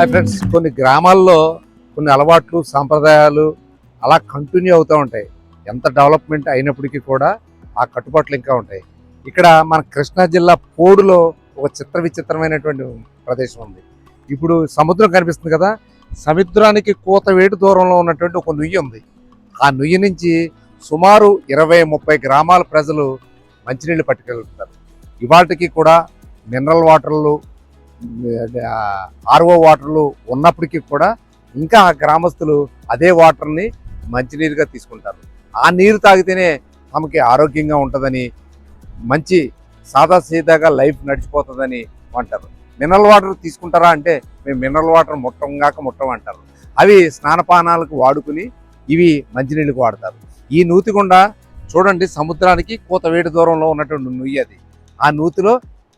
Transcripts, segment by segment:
Hi friends కొన్ని గ్రామాల్లో కొన్ని అలవాట్లు సాంప్రదాయాలు అలా కంటిన్యూ అవుతూ ఉంటాయి. ఎంత డెవలప్మెంట్ అయినప్పటికీ కూడా ఆ కట్టుబాట్లు ఇంకా ఉంటాయి. ఇక్కడ మన కృష్ణా జిల్లా పోడులో ఒక చిత్ర విచిత్రమైనటువంటి ప్రదేశం ఉంది. ఇప్పుడు సముద్రం కనిపిస్తుంది కదా సముద్రానికి కూత వేటు దూరంలో ఉన్నటువంటి ఒక నుయ్యి ఉంది. ఆ నుయ్యి నుంచి సుమారు ఇరవై ముప్పై గ్రామాల ప్రజలు మంచినీళ్ళు పట్టుకెళ్తారు. ఇవాటికి కూడా మినరల్ వాటర్లు ఆర్ఓ వాటర్లు ఉన్నప్పటికీ కూడా ఇంకా గ్రామస్తులు అదే వాటర్ని మంచినీరుగా తీసుకుంటారు. ఆ నీరు తాగితేనే తమకి ఆరోగ్యంగా ఉంటుందని మంచి సాదా సీదాగా లైఫ్ నడిచిపోతుందని అంటారు. మినరల్ వాటర్ తీసుకుంటారా అంటే మేము మినరల్ వాటర్ ముట్టంగాక ముట్టం అంటారు. అవి స్నానపానాలకు వాడుకుని ఇవి మంచినీళ్ళకి వాడతారు. ఈ నూతి గుండా చూడండి సముద్రానికి కూతవేడి దూరంలో ఉన్నటువంటి నుయ్యి అది. ఆ నూతిలో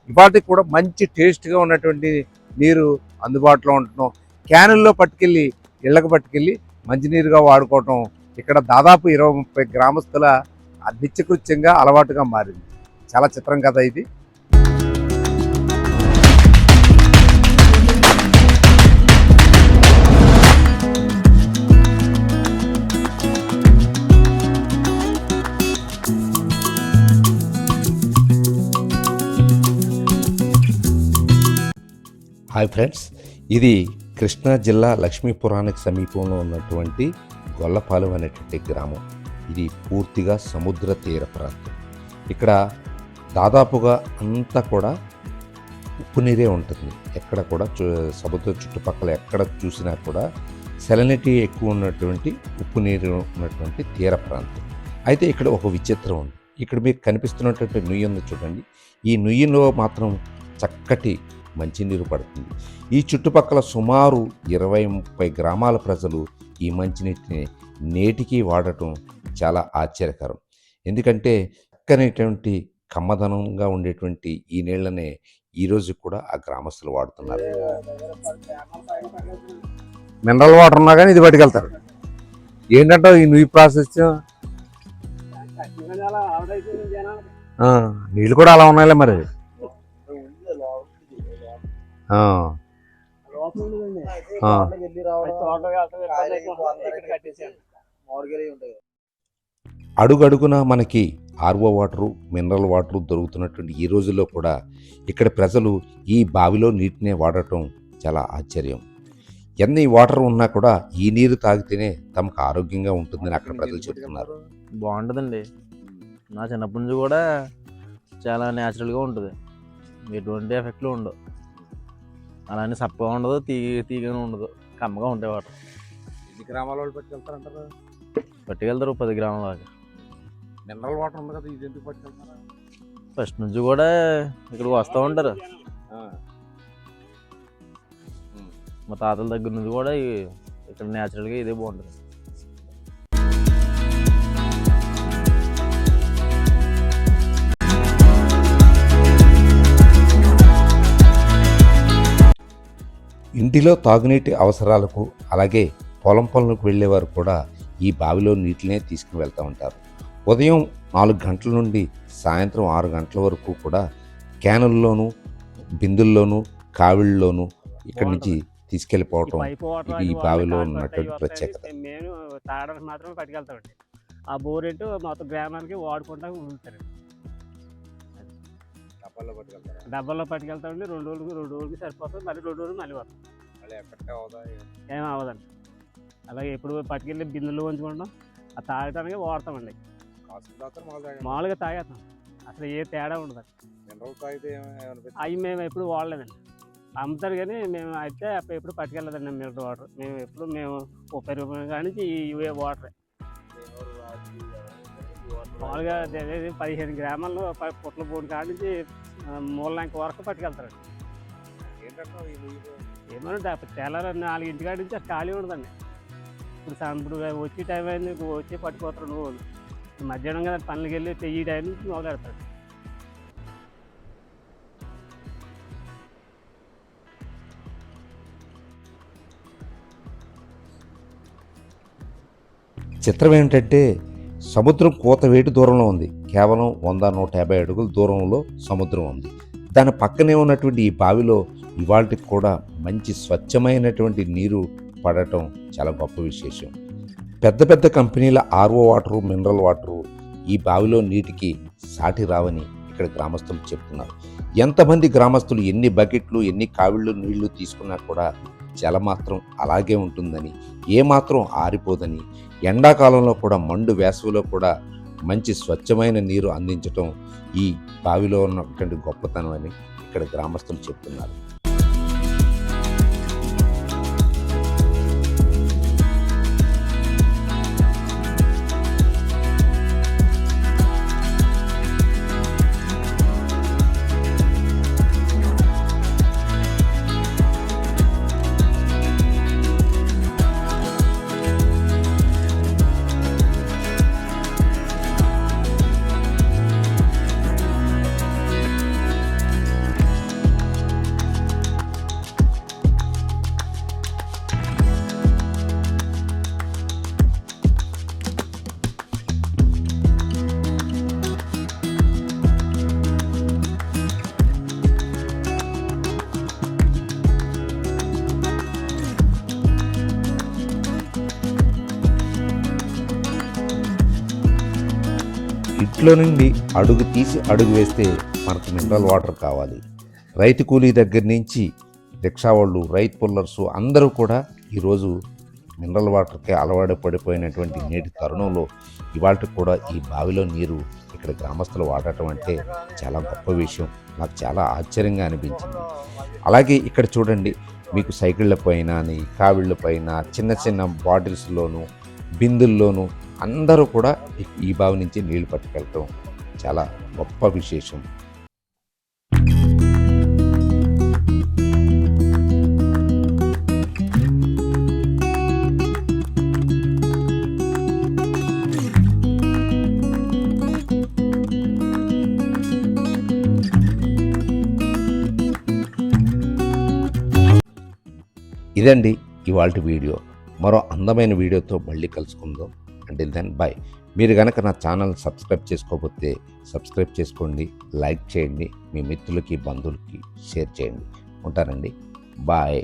ఇవాటికి కూడా మంచి టేస్ట్గా ఉన్నటువంటి నీరు అందుబాటులో ఉండటం క్యానుల్లో పట్టుకెళ్ళి ఇళ్ళకు పట్టుకెళ్ళి మంచినీరుగా వాడుకోవటం ఇక్కడ దాదాపు ఇరవై ముప్పై గ్రామస్తుల నిత్యకృత్యంగా అలవాటుగా మారింది. చాలా చిత్రం కథ ఇది. హాయ్ ఫ్రెండ్స్ ఇది కృష్ణా జిల్లా లక్ష్మీపురానికి సమీపంలో ఉన్నటువంటి గొల్లపాలెం అనేటువంటి గ్రామం. ఇది పూర్తిగా సముద్ర తీర ప్రాంతం. ఇక్కడ దాదాపుగా అంతా కూడా ఉప్పు నీరే ఉంటుంది. ఎక్కడ కూడా సముద్ర చుట్టుపక్కల ఎక్కడ చూసినా కూడా సెలనిటీ ఎక్కువ ఉన్నటువంటి ఉప్పు నీరు ఉన్నటువంటి తీర ప్రాంతం. అయితే ఇక్కడ ఒక విచిత్రం ఉంది. ఇక్కడ మీకు కనిపిస్తున్నటువంటి నుయ్యి ఉంది చూడండి. ఈ నుయ్యిలో మాత్రం చక్కటి మంచినీరు పడుతుంది. ఈ చుట్టుపక్కల సుమారు ఇరవై ముప్పై గ్రామాల ప్రజలు ఈ మంచినీటిని నేటికి వాడటం చాలా ఆశ్చర్యకరం. ఎందుకంటే చక్కనటువంటి కమ్మదనంగా ఉండేటువంటి ఈ నీళ్ళనే ఈరోజు కూడా ఆ గ్రామస్తులు వాడుతున్నారు. మినరల్ వాటర్ ఉన్నా కానీ ఇది పట్టుకెళ్తారు ఏంటంటే ఈ నుయ్యి ప్రాసెస్? నీళ్ళు కూడా అలా ఉన్నాయిలే మరి. అడుగడుగునా మనకి ఆర్ఓ వాటరు మినరల్ వాటరు దొరుకుతున్నటువంటి ఈ రోజుల్లో కూడా ఇక్కడ ప్రజలు ఈ బావిలో నీటినే వాడటం చాలా ఆశ్చర్యం. ఎన్ని వాటర్ ఉన్నా కూడా ఈ నీరు తాగితేనే తమకు ఆరోగ్యంగా ఉంటుందని అక్కడ ప్రజలు చెప్తున్నారు. బాగుంటుందండి. నా చిన్నప్పటి నుంచి కూడా చాలా న్యాచురల్గా ఉంటుంది. ఎటువంటి ఎఫెక్ట్లు ఉండవు. అలానే సప్పగా ఉండదు తీగ తీగగా ఉండదు. కమ్మగా ఉంటాయి వాటర్. ఎన్ని గ్రామాల వాళ్ళు పట్టుకెళ్తారంటారు? పట్టుకెళ్తారు పది గ్రాముల దాకా. మినరల్ వాటర్ ఉంది కదా ఇది ఎందుకు పట్టుకెళ్తారు? ఫస్ట్ నుంచి కూడా ఇక్కడికి వస్తూ ఉంటారు. మా తాతల దగ్గర నుంచి కూడా ఇక్కడ న్యాచురల్గా ఇదే బాగుంటుంది. ఇంటిలో తాగునీటి అవసరాలకు అలాగే పొలం పనులకు వెళ్ళేవారు కూడా ఈ బావిలో నీటినే తీసుకుని వెళ్తూ ఉంటారు. ఉదయం నాలుగు గంటల నుండి సాయంత్రం ఆరు గంటల వరకు కూడా క్యానుల్లోనూ బిందుల్లోనూ కావిళ్ళలోనూ ఇక్కడి నుంచి తీసుకెళ్ళిపోవటం ఇది ఈ బావిలో ఉన్నటువంటి ప్రత్యేకత. తాగడానికి మాత్రమే పట్టుకెళ్తామండి. ఆ బోరెట్టు మొత్తం గ్రామానికి వాడుకుంటా ఉంటారు. డబ్బాల్లో పట్టుకెళ్తామండి. రెండు రోజులకి రెండు రోజులకి సరిపోతుంది. మళ్ళీ రెండు రోజులు మళ్ళీ వస్తాం ఏం అవ్వదండి. అలాగే ఎప్పుడు పట్టుకెళ్ళి బిందులు ఉంచుకుంటాం. ఆ తాగడానికి వాడతామండి. మామూలుగా తాగేస్తాం. అసలు ఏ తేడా ఉండదు. అవి మేము ఎప్పుడు వాడలేదండి. అమ్ముతారు కానీ మేము అయితే అప్పుడు ఎప్పుడు పట్టుకెళ్ళదండి మినరల్ వాటర్. మేము ఎప్పుడు మేము ముప్పై రూపాయల కాడి నుంచి ఇవే వాటర్. మామూలుగా అదే- అదే పదిహేను గ్రామాల్లో పుట్ల బోర్డు కాడి నుంచి వరకు పట్టుకెళ్తారండి. ఏమన్నా తెల్లారి నాలుగింటి కాడి నుంచి ఖాళీ ఉండదండి. ఇప్పుడు ఇప్పుడు వచ్చే టైం అయింది వచ్చి పట్టుకోతారు నువ్వు. మధ్యాహ్నం కదా పనులకి వెళ్ళి ఈ టైం నుంచి మొదలెడతాడు చిత్రం ఏంటంటే సముద్రం కోత వేటి దూరంలో ఉంది. కేవలం వంద నూట యాభై అడుగుల దూరంలో సముద్రం ఉంది. దాని పక్కనే ఉన్నటువంటి ఈ బావిలో ఇవాళకి కూడా మంచి స్వచ్ఛమైనటువంటి నీరు పడటం చాలా గొప్ప విశేషం. పెద్ద పెద్ద కంపెనీల ఆర్ఓ వాటరు మినరల్ వాటరు ఈ బావిలో నీటికి సాటి రావని ఇక్కడ గ్రామస్తులు చెప్తున్నారు. ఎంతమంది గ్రామస్తులు ఎన్ని బకెట్లు ఎన్ని కావిళ్ళు నీళ్ళు తీసుకున్నా కూడా జల మాత్రం అలాగే ఉంటుందని ఏమాత్రం ఆరిపోదని ఎండాకాలంలో కూడా మండు వేసవిలో కూడా మంచి స్వచ్ఛమైన నీరు అందించటం ఈ బావిలో ఉన్నటువంటి గొప్పతనం అని ఇక్కడ గ్రామస్తులు చెప్తున్నారు. ఇంట్లో నుండి అడుగు తీసి అడుగు వేస్తే మనకు మినరల్ వాటర్ కావాలి. రైతు కూలీ దగ్గర నుంచి రిక్షా వాళ్ళు రైతు పుల్లర్స్ అందరూ కూడా ఈరోజు మినరల్ వాటర్కి అలవాటు పడిపోయినటువంటి నేటి తరుణంలో ఇవాళ కూడా ఈ బావిలో నీరు ఇక్కడ గ్రామస్తులు వాడటం అంటే చాలా గొప్ప విషయం. నాకు చాలా ఆశ్చర్యంగా అనిపించింది. అలాగే ఇక్కడ చూడండి మీకు సైకిళ్ళ పైన కావిళ్ళ పైన చిన్న చిన్న బాటిల్స్లోను బిందుల్లోనూ అందరూ కూడా ఈ- బావి నుంచి నీళ్ళు పట్టుకెళ్ళటం చాలా గొప్ప విశేషం. ఇదండి ఇవాళ వీడియో. మరో అందమైన వీడియోతో మళ్ళీ కలుసుకుందాం. అంటే దెన్ బాయ్ మీరు కనుక నా ఛానల్ సబ్స్క్రైబ్ చేసుకోకపోతే సబ్స్క్రైబ్ చేసుకోండి లైక్ చేయండి మీ మిత్రులకి బంధువులకి షేర్ చేయండి. ఉంటానండి. బాయ్